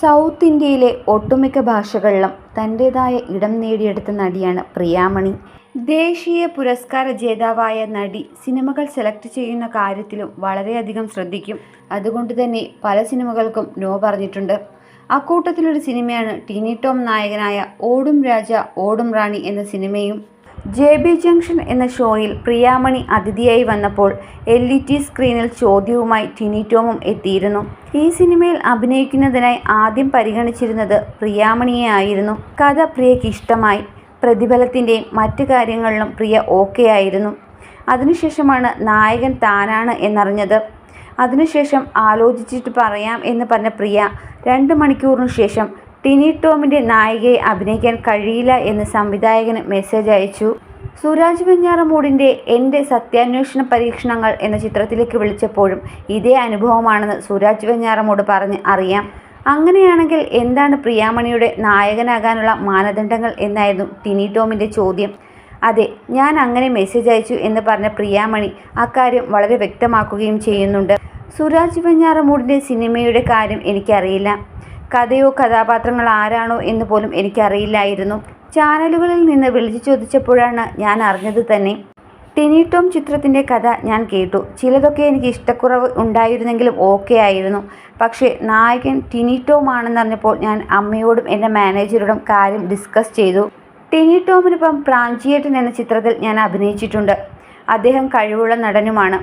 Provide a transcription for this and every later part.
South ഇന്ത്യയിലെ ഒട്ടുമിക്ക ഭാഷകളിലും തന്റെതായ ഇടം നേടിയെടുത്ത നടിയാണ് പ്രിയാമണി. ദേശീയ പുരസ്കാര ജേതാവായ നടി സിനിമകൾ സെലക്ട് ചെയ്യുന്ന കാര്യത്തിലും വളരെയധികം ശ്രദ്ധിക്കും. അതുകൊണ്ട് തന്നെ പല സിനിമകൾക്കും നോ പറഞ്ഞിട്ടുണ്ട്. അക്കൂട്ടത്തിലൊരു സിനിമയാണ് ടിനി ടോം നായകനായ ഓടും രാജ ഓടും റാണി എന്ന സിനിമയും. ജെ. ബി. ജംഗ്ഷൻ എന്ന ഷോയിൽ പ്രിയാമണി അതിഥിയായി വന്നപ്പോൾ എൽ. ഇ. ടി സ്ക്രീനിൽ ചോദ്യവുമായി ടിനി ടോമും എത്തിയിരുന്നു. ഈ സിനിമയിൽ അഭിനയിക്കുന്നതിനായി ആദ്യം പരിഗണിച്ചിരുന്നത് പ്രിയാമണിയെ ആയിരുന്നു കഥ പ്രിയയ്ക്ക് ഇഷ്ടമായി. പ്രതിഫലത്തിന്റെയും മറ്റു കാര്യങ്ങളിലും പ്രിയ ഓക്കെ ആയിരുന്നു അതിനുശേഷമാണ് നായകൻ താനാണ് എന്നറിഞ്ഞത്. അതിനുശേഷം ആലോചിച്ചിട്ട് പറയാം എന്ന് പറഞ്ഞ പ്രിയ രണ്ട് മണിക്കൂറിനു ശേഷം ടിനി ടോമിന്റെ നായികയെ അഭിനയിക്കാൻ കഴിയില്ല എന്ന് സംവിധായകന് മെസ്സേജ് അയച്ചു. സുരാജ് വെഞ്ഞാറമൂടിന്റെ എന്റെ സത്യാന്വേഷണ പരീക്ഷണങ്ങൾ എന്ന ചിത്രത്തിലേക്ക് വിളിച്ചപ്പോഴും ഇതേ അനുഭവമാണെന്ന് സുരാജ് വെഞ്ഞാറമൂട് പറഞ്ഞ് അറിയാം. അങ്ങനെയാണെങ്കിൽ എന്താണ് പ്രിയാമണിയുടെ നായകനാകാനുള്ള മാനദണ്ഡങ്ങൾ എന്നായിരുന്നു ടിനി ടോമിന്റെ ചോദ്യം. അതെ ഞാൻ അങ്ങനെ മെസ്സേജ് അയച്ചു എന്ന് പറഞ്ഞ പ്രിയാമണി അക്കാര്യം വളരെ വ്യക്തമാക്കുകയും ചെയ്യുന്നുണ്ട്. സുരാജ് വെഞ്ഞാറമൂടിന്റെ സിനിമയുടെ കാര്യം എനിക്കറിയില്ല. കഥയോ കഥാപാത്രങ്ങൾ ആരാണോ എന്ന് പോലും എനിക്കറിയില്ലായിരുന്നു. ചാനലുകളിൽ നിന്ന് വിളിച്ചു ചോദിച്ചപ്പോഴാണ് ഞാൻ അറിഞ്ഞത് തന്നെ. ടെനി ടോം ചിത്രത്തിന്റെ കഥ ഞാൻ കേട്ടു. ചിലതൊക്കെ എനിക്ക് ഇഷ്ടക്കുറവ് ഉണ്ടായിരുന്നെങ്കിലും ഓക്കെ ആയിരുന്നു. പക്ഷേ നായകൻ ടിനി ടോം ആണെന്നറിഞ്ഞപ്പോൾ ഞാൻ അമ്മയോടും എന്റെ മാനേജരോടും കാര്യം ഡിസ്കസ് ചെയ്തു. ടെനി ടോമിനൊപ്പം പ്രാഞ്ചിയേട്ടൻ എന്ന ചിത്രത്തിൽ ഞാൻ അഭിനയിച്ചിട്ടുണ്ട്. അദ്ദേഹം കഴിവുള്ള നടനുമാണ്.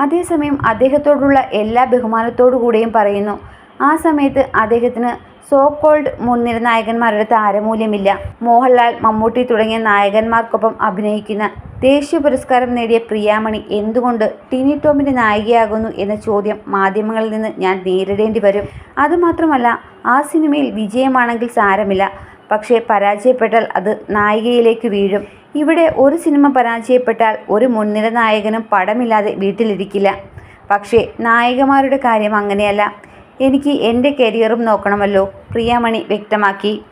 അതേസമയം അദ്ദേഹത്തോടുള്ള എല്ലാ ബഹുമാനത്തോടു ബഹുമാനത്തോടുകൂടിയും പറയുന്നു ആ സമയത്ത് അദ്ദേഹത്തിന് സോ കോൾഡ് മുൻനിര നായകന്മാരുടെ താരമൂല്യമില്ല. മോഹൻലാൽ, മമ്മൂട്ടി തുടങ്ങിയ നായകന്മാർക്കൊപ്പം അഭിനയിക്കുന്ന ദേശീയ പുരസ്കാരം നേടിയ പ്രിയാമണി എന്തുകൊണ്ട് ടിനി ടോമിന്റെ നായികയാകുന്നു എന്ന ചോദ്യം മാധ്യമങ്ങളിൽ നിന്ന് ഞാൻ നേരിടേണ്ടി വരും. അതുമാത്രമല്ല ആ സിനിമയിൽ വിജയമാണെങ്കിൽ സാരമില്ല. പക്ഷേ പരാജയപ്പെട്ടാൽ അത് നായികയിലേക്ക് വീഴും. ഇവിടെ ഒരു സിനിമ പരാജയപ്പെട്ടാൽ ഒരു മുൻനിര നായകനും പടമില്ലാതെ വീട്ടിലിരിക്കില്ല. പക്ഷേ നായികമാരുടെ കാര്യം അങ്ങനെയല്ല. എനിക്ക് എന്റെ കരിയറും നോക്കണമല്ലോ പ്രിയാമണി വ്യക്തമാക്കി.